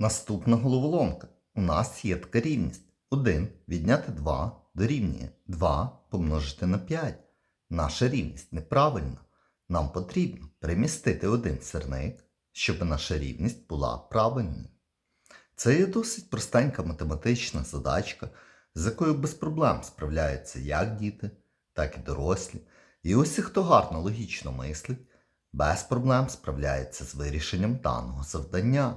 Наступна головоломка. У нас є така рівність. 1 відняти 2 дорівнює 2 помножити на 5. Наша рівність неправильна. Нам потрібно перемістити один сірник, щоб наша рівність була правильною. Це є досить простенька математична задачка, з якою без проблем справляються як діти, так і дорослі. І усі, хто гарно логічно мислить, без проблем справляється з вирішенням даного завдання.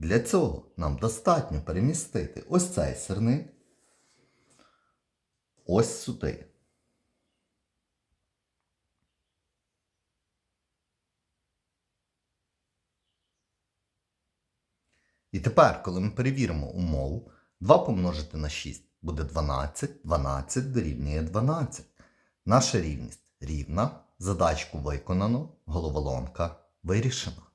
Для цього нам достатньо перемістити ось цей сирник ось сюди. І тепер, коли ми перевіримо умову, 2 помножити на 6 буде 12, 12 дорівнює 12. Наша рівність рівна, задачку виконано, головоломка вирішена.